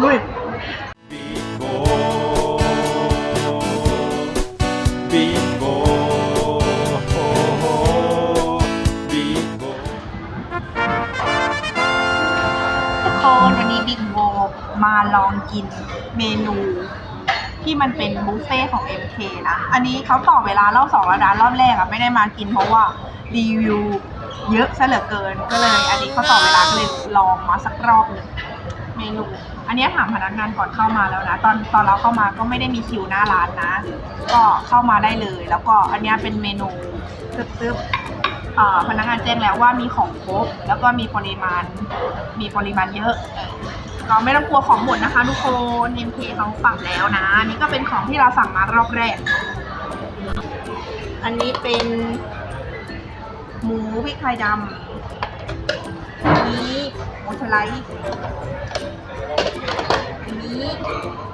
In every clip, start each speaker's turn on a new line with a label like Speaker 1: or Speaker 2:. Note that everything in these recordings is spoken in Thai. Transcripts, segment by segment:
Speaker 1: อ กินเมนูที่มันเป็นบุฟเฟ่ของ MK นะ อันนี้เขาต่อเวลารอบสองแล้วนะรอบแรกอะไม่ได้มากินเพราะว่ารีวิวเยอะซะเหลือเกินก็เลย อันนี้เขาต่อเวลาก็เลยลองมาสักรอบหนึ่งเมนู อันนี้ถามพนักงานก่อนเข้ามาแล้วนะ ตอนตอนเราเข้ามาก็ไม่ได้มีคิวหน้าร้านนะ ก็เข้ามาได้เลย แล้วก็อันนี้เป็นเมนูซึบๆพนักงานแจ้งแล้วว่ามีของครบแล้วก็มีปริมาณ มีปริมาณเยอะ เราไม่ต้องกลัวของหมดนะคะทุกคน MK เขาปรับแล้วนะนี่ก็เป็นของที่เราสั่งมารอบแรก อันนี้เป็นหมูพริกไทยดำอันนี้หมูสไลด์อันนี้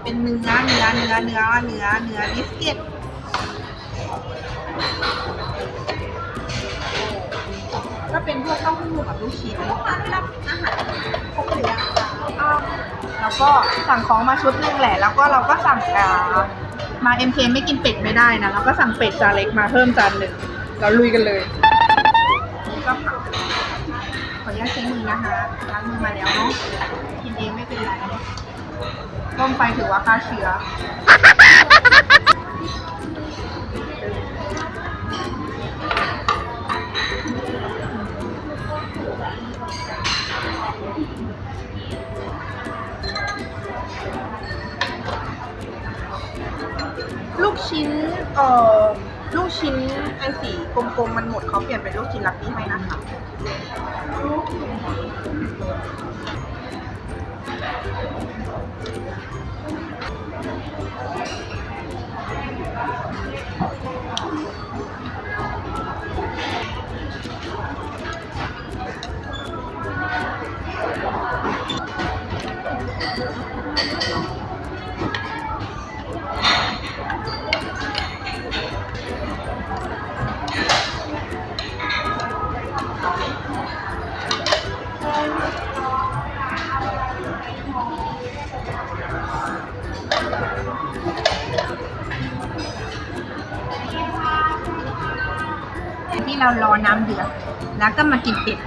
Speaker 1: เป็นเนื้อเนื้อเนื้อเนื้อเนื้อเนื้อบิสกิตก็เป็นพวกเต้าหู้กับลูกชิ้นลูกค้าได้รับอาหารครบหรือยังคะ แล้วก็สั่งของมาชุดหนึ่งแหละ แล้วก็เราก็สั่งอ่ามา MK ไม่กินเป็ดไม่ได้นะเราก็สั่งเป็ดจานเล็กมาเพิ่มจานหนึ่งเราลุยกันเลยก็ผักขออนุญาตใช้มือนะคะล้างมือมาแล้วเนาะกินเองไม่เป็นไรต้มไปถือว่าฆ่าเชื้อ ชิ้นเอ่อลูกชิ้นไอสีกลมๆมันหมดเขาเปลี่ยนเป็นลูกชิ้นลักกี้ให้นะคะ ที่เรารอน้ำเดือดแล้วก็มากินเป็ด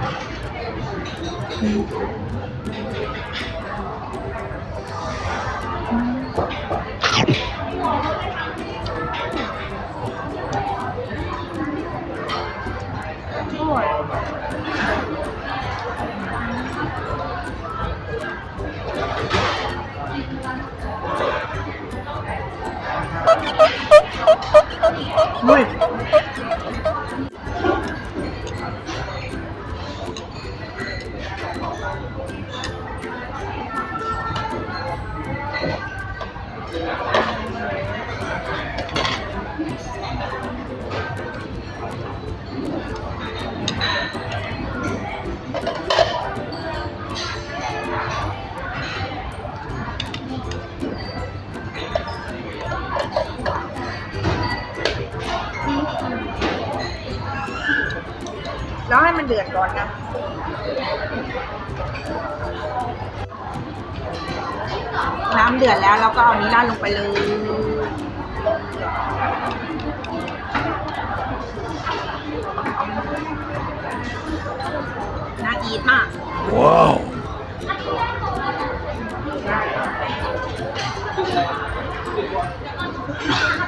Speaker 1: น้ำเดือดแล้วเราก็เอานี้ราดลงไปเลย น่าอีทมาก
Speaker 2: Wow.
Speaker 1: อร่อย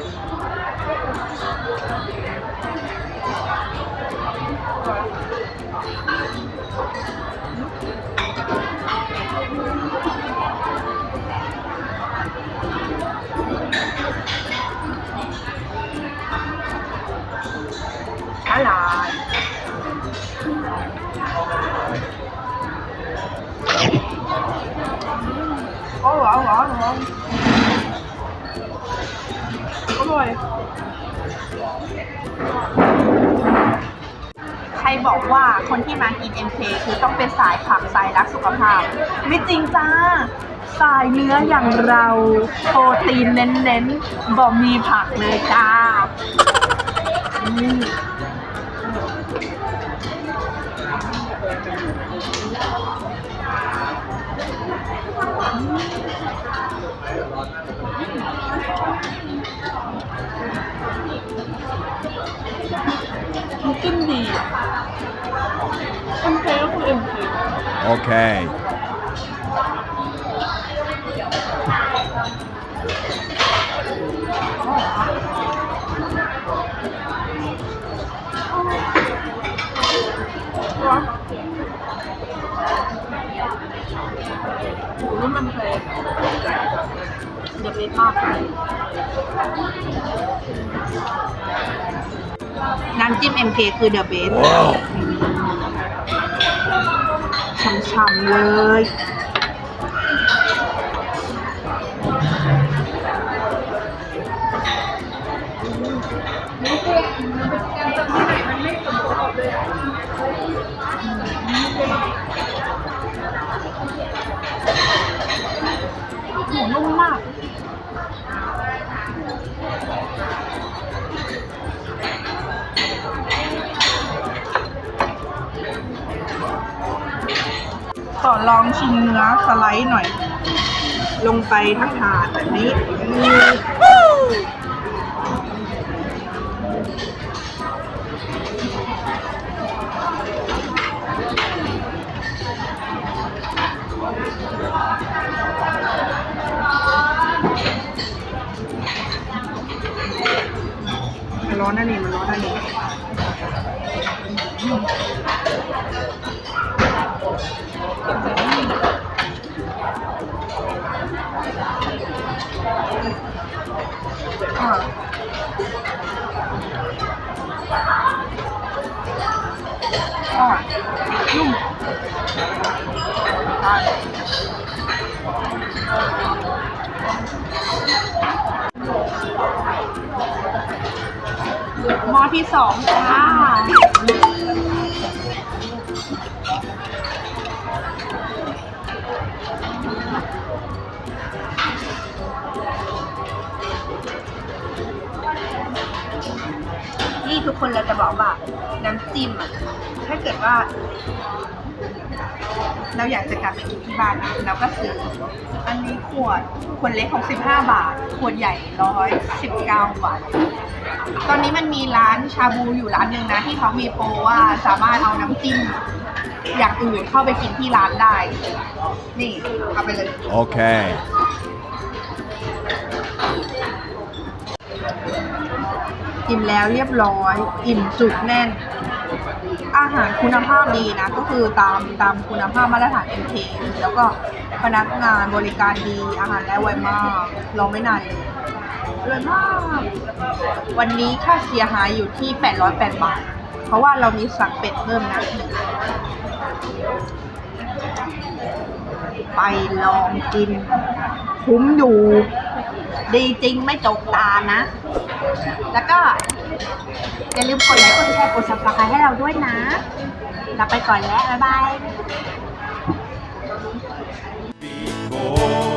Speaker 1: ร้อนร้อนร้อนอร่อยใครบอกว่าคนที่มากิน MK คือต้องเป็นสายผักสายรักสุขภาพ ไม่จริงจ้าสายเนื้ออย่างเราโปรตีนเน้นๆบ่มีผักเลยจ้า อืม น้ำจิ้มดีอะ MK ก็คือ MK
Speaker 2: Okay.
Speaker 1: ร้ เลยเดอะเบสมากน้ำจิ้ม MK คือเดอะเบส
Speaker 2: Wow.
Speaker 1: ช่ำๆเลยห ขอลองชิมเนื้อสไลด์หน่อย ลงไปทั้งถาดแบบนี้มันร้อนนะนี่มันร้อนนะนี่ อ่านุ่มอ่าหม้อที่สองค่ะ คนเราจะบอกว่าน้ำจิ้มอะถ้าเกิดว่า เราอยากจะกลับไปกินที่บ้านนะเราก็ซื้อ อันนี้ขวดขวดเล็ก65บาท ขวดใหญ่119บาท ตอนนี้มันมีร้านชาบูอยู่ร้านหนึ่งนะ ที่เขามีโปรว่าสามารถเอาน้ำจิ้มอย่างอื่นเข้าไปกินที่ร้านได้ นี่เอาไปเลย
Speaker 2: Okay.
Speaker 1: อิ่มแล้วเรียบร้อย อิ่มจุกแน่น อาหารคุณภาพดีนะ ก็คือตามตามคุณภาพมาตรฐาน MK แล้วก็พนักงานบริการดีอาหารได้ไวมากรอไม่นานเลยอร่อยมาก วันนี้ค่าเสียหายอยู่ที่ 808 บาท เพราะว่าเรามีสั่งเป็ดเพิ่มนะไปลองกิน คุ้มอยู่ ดีจริงไม่จกตานะ แล้วก็ อย่าลืมกดไลค์กดแชร์กด subscribe ให้เราด้วยนะเราไปก่อนแล้ว บ๊ายบาย